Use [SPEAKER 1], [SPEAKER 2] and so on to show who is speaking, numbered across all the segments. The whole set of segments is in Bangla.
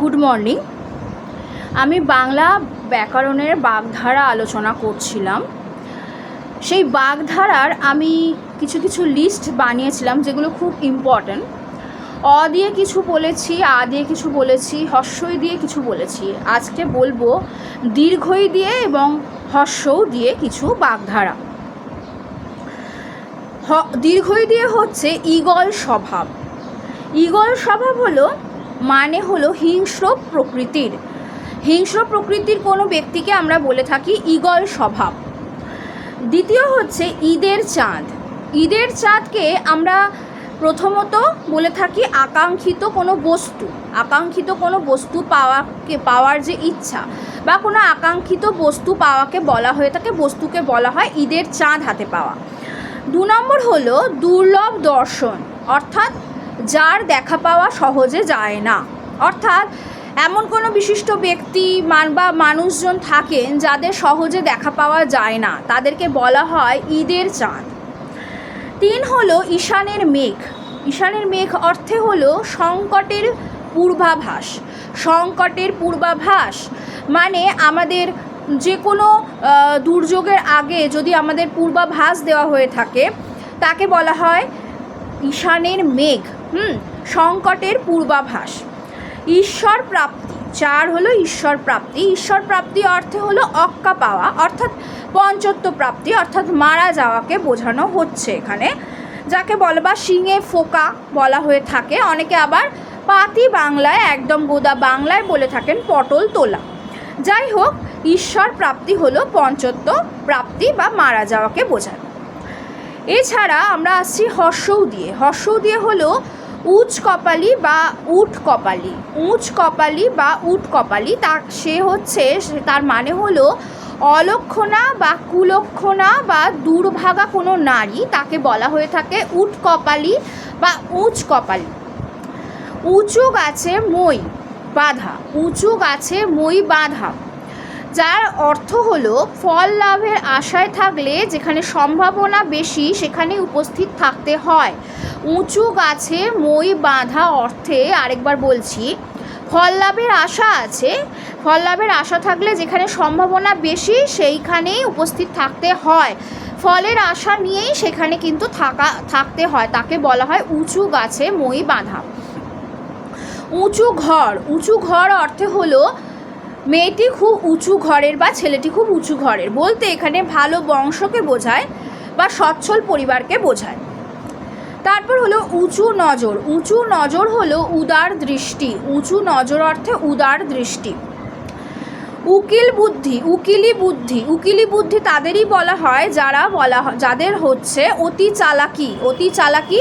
[SPEAKER 1] Good morning. আমি বাংলা ব্যাকরণের বাগধারা আলোচনা করছিলাম। সেই বাগধারার আমি কিছু কিছু লিস্ট বানিয়েছিলাম যেগুলো খুব ইম্পর্ট্যান্ট অ দিয়ে কিছু বলেছি, আ দিয়ে কিছু বলেছি, হর্ষই দিয়ে কিছু বলেছি। আজকে বলব দীর্ঘই দিয়ে এবং হর্ষও দিয়ে কিছু বাগধারা। দীর্ঘই দিয়ে হচ্ছে ঈগল স্বভাব। ঈগল স্বভাব হলো মানে হলো হিংস্র প্রকৃতির। হিংস্র প্রকৃতির কোনো ব্যক্তিকে আমরা বলে থাকি ঈগল স্বভাব। দ্বিতীয় হচ্ছে ঈদের চাঁদ। ঈদের চাঁদকে আমরা প্রথমত বলে থাকি আকাঙ্ক্ষিত কোনো বস্তু। আকাঙ্ক্ষিত কোনো বস্তু পাওয়াকে, পাওয়ার যে ইচ্ছা বা কোনো আকাঙ্ক্ষিত বস্তু পাওয়াকে বলা হয়ে থাকে, বস্তুকে বলা হয় ঈদের চাঁদ হাতে পাওয়া। দু নম্বর হলো দুর্লভ দর্শন, অর্থাৎ যার দেখা পাওয়া সহজে যায় না। অর্থাৎ এমন কোনো বিশিষ্ট ব্যক্তি মান বা মানুষজন থাকেন যাদের সহজে দেখা পাওয়া যায় না। তাদেরকে বলা হয় ঈদের চাঁদ। তিন হলো ঈশানের মেঘ। ঈশানের মেঘ অর্থে হলো সংকটের পূর্বাভাস। সংকটের পূর্বাভাস মানে আমাদের যে কোনো দুর্যোগের আগে যদি আমাদের পূর্বাভাস দেওয়া হয়ে থাকে, তাকে বলা হয় ঈশানের মেঘ। হুম, সংকটের পূর্বাভাস। ঈশ্বর প্রাপ্তি, চার হলো ঈশ্বর প্রাপ্তি। ঈশ্বর প্রাপ্তি অর্থে হলো অক্কা পাওয়া, অর্থাৎ পঞ্চত্ব প্রাপ্তি, অর্থাৎ মারা যাওয়াকে বোঝানো হচ্ছে এখানে। যাকে বলে বা শিঙে ফোকা বলা হয়ে থাকে। অনেকে আবার পাতি বাংলায়, একদম গোদা বাংলায় বলে থাকেন পটল তোলা। যাই হোক, ঈশ্বর প্রাপ্তি হলো পঞ্চত্ব প্রাপ্তি বা মারা যাওয়াকে বোঝায় এছাড়া আমরা আসছি হর্ষৌ দিয়ে হর্ষৌ দিয়ে হলো উচ কপালি বা উট কপালি। উঁচ কপালি বা উট কপালি, তা সে হচ্ছে তার মানে হলো অলক্ষণা বা কুলক্ষণা বা দুর্ভাগা কোনো নারী, তাকে বলা হয়ে থাকে উট কপালি বা উঁচ কপালি। উঁচু গাছে মই বাঁধা, উঁচু গাছে মই বাঁধা, যার অর্থ হলো ফল লাভের আশায় থাকলে যেখানে সম্ভাবনা বেশি, সেখানে উপস্থিত থাকতে হয়। উঁচু গাছে মই বাঁধা অর্থে আরেকবার বলছি, ফল লাভের আশা আছে। ফল লাভের আশা থাকলে যেখানে সম্ভাবনা বেশি, সেইখানেই উপস্থিত থাকতে হয়। ফলের আশা নিয়েই সেখানে কিন্তু থাকা, থাকতে হয়। তাকে বলা হয় উঁচু গাছে মই বাঁধা। উঁচু ঘর উঁচু ঘর অর্থে হলো মেয়েটি খুব উঁচু ঘরের বা ছেলেটি খুব উঁচু ঘরের। বলতে এখানে ভালো বংশকে বোঝায় বা সচ্ছল পরিবারকে বোঝায়। তারপর হলো উঁচু নজর। উঁচু নজর হলো উদার দৃষ্টি। উঁচু নজর অর্থে উদার দৃষ্টি। উকিল বুদ্ধি, উকিলি বুদ্ধি। উকিলি বুদ্ধি তাদেরই বলা হয়, যারা বলা যাদের হচ্ছে অতি চালাকি। অতি চালাকি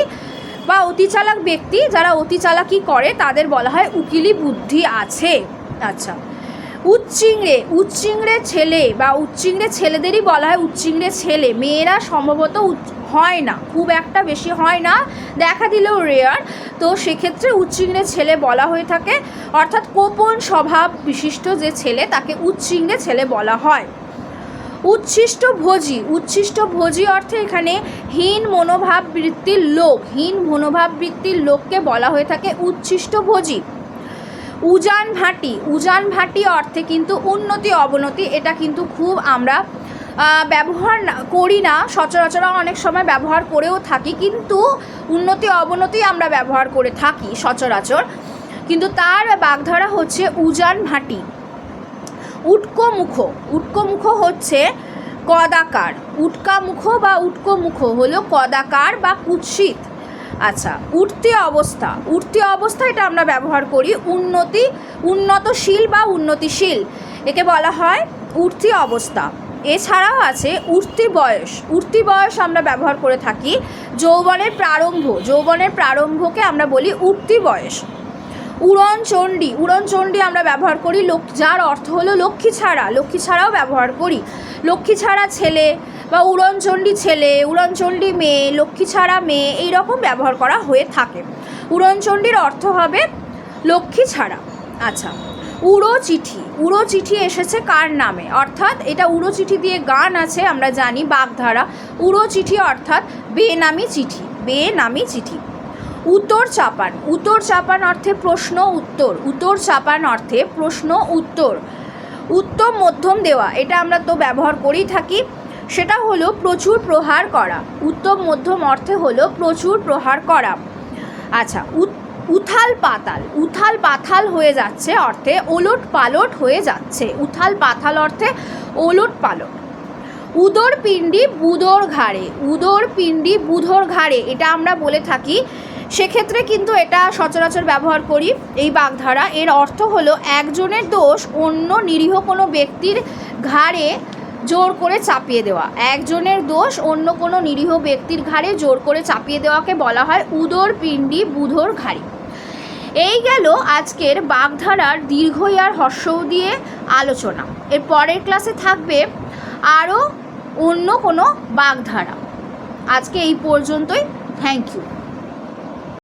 [SPEAKER 1] বা অতি চালাক ব্যক্তি, যারা অতি চালাকি করে, তাদের বলা হয় উকিলি বুদ্ধি আছে। আচ্ছা। উচ্চিংড়ে উচ্চিংড়ে ছেলে বা উচ্চিংড়ে ছেলেদেরই বলা হয় উচ্চিংড়ে ছেলে। মেয়েরা সম্ভবত হয় না, খুব একটা বেশি হয় না। দেখা দিলেও রেয়ার তো সেক্ষেত্রে উচ্চিংড়ে ছেলে বলা হয়ে থাকে। অর্থাৎ কোপন স্বভাব বিশিষ্ট যে ছেলে, তাকে উচ্চিংড়ে ছেলে বলা হয়। উচ্ছিষ্ট ভোজি উচ্ছিষ্ট ভোজি অর্থে এখানে হীন মনোভাব বৃত্তির লোক, হীন মনোভাব বৃত্তির লোককে বলা হয়ে থাকে উচ্ছিষ্ট ভোজি। উজান ভাটি উজান ভাটি অর্থে কিন্তু উন্নতি, অবনতি, এটা কিন্তু খুব আমরা ব্যবহার করি না, সচরাচর অনেক সময় ব্যবহার করেও থাকি, কিন্তু উন্নতি, অবনতি আমরা ব্যবহার করে থাকি সচরাচর। কিন্তু তার বাগধারা হচ্ছে উজান ভাটি। উটকো মুখ হচ্ছে কদাকার, উটকা মুখ বা উটকো মুখ হলো কদাকার বা কুৎসিত। আচ্ছা উঠতি অবস্থা। উঠতি অবস্থা এটা আমরা ব্যবহার করি উন্নতি, উন্নতশীল বা উন্নতিশীল। একে বলা হয় উঠতি অবস্থা। এছাড়াও আছে উঠতি বয়স। উঠতি বয়স আমরা ব্যবহার করে থাকি যৌবনের প্রারম্ভ। যৌবনের প্রারম্ভকে আমরা বলি উঠতি বয়স। উড়ন চণ্ডী। উড়নচণ্ডী উড়নচণ্ডী আমরা ব্যবহার করি যার অর্থ হলো লক্ষ্মী ছাড়া। লক্ষ্মী ছাড়াও ব্যবহার করি। লক্ষ্মী ছাড়া ছেলে বা উড়নচণ্ডী ছেলে, উড়নচণ্ডী মেয়ে, লক্ষ্মী ছাড়া মেয়ে এই রকম ব্যবহার করা হয়ে থাকে। উড়নচণ্ডীর অর্থ হবে লক্ষ্মী ছাড়া। আচ্ছা উড়ো চিঠি উড়ো চিঠি এসেছে কার নামে? অর্থাৎ এটা উড়ো চিঠি দিয়ে গান আছে, আমরা জানি, বাগধারা। উড়ো চিঠি অর্থাৎ বেনামি চিঠি বেনামি চিঠি। উত্তর চাপান। উত্তর চাপান অর্থে প্রশ্ন, উত্তর। উত্তর চাপান অর্থে প্রশ্ন, উত্তর। উত্তম মধ্যম দেওয়া। এটা আমরা তো ব্যবহার করেই থাকি। সেটা হলো প্রচুর প্রহার করা। উত্তম মধ্যম অর্থে হলো প্রচুর প্রহার করা। আচ্ছা উথাল পাতাল। উথাল পাথাল হয়ে যাচ্ছে অর্থে ওলট পালট হয়ে যাচ্ছে। উথাল পাথাল অর্থে ওলট পালট। উদর পিণ্ডি বুদর ঘাড়ে। উদর পিণ্ডি বুধর ঘাড়ে, এটা আমরা বলে থাকি। সেক্ষেত্রে কিন্তু এটা সচরাচর ব্যবহার করি এই বাগধারা। এর অর্থ হলো একজনের দোষ অন্য নিরীহ কোনো ব্যক্তির ঘাড়ে জোর করে চাপিয়ে দেওয়া। একজনের দোষ অন্য কোনো নিরীহ ব্যক্তির ঘাড়ে জোর করে চাপিয়ে দেওয়াকে বলা হয় উদর পিণ্ডি বুধর ঘাড়ি। এই গেল আজকের বাগধারার দীর্ঘ আর হর্ষও দিয়ে আলোচনা। এর পরের ক্লাসে থাকবে আরও অন্য কোনো বাগধারা। আজকে এই পর্যন্তই। Thank you.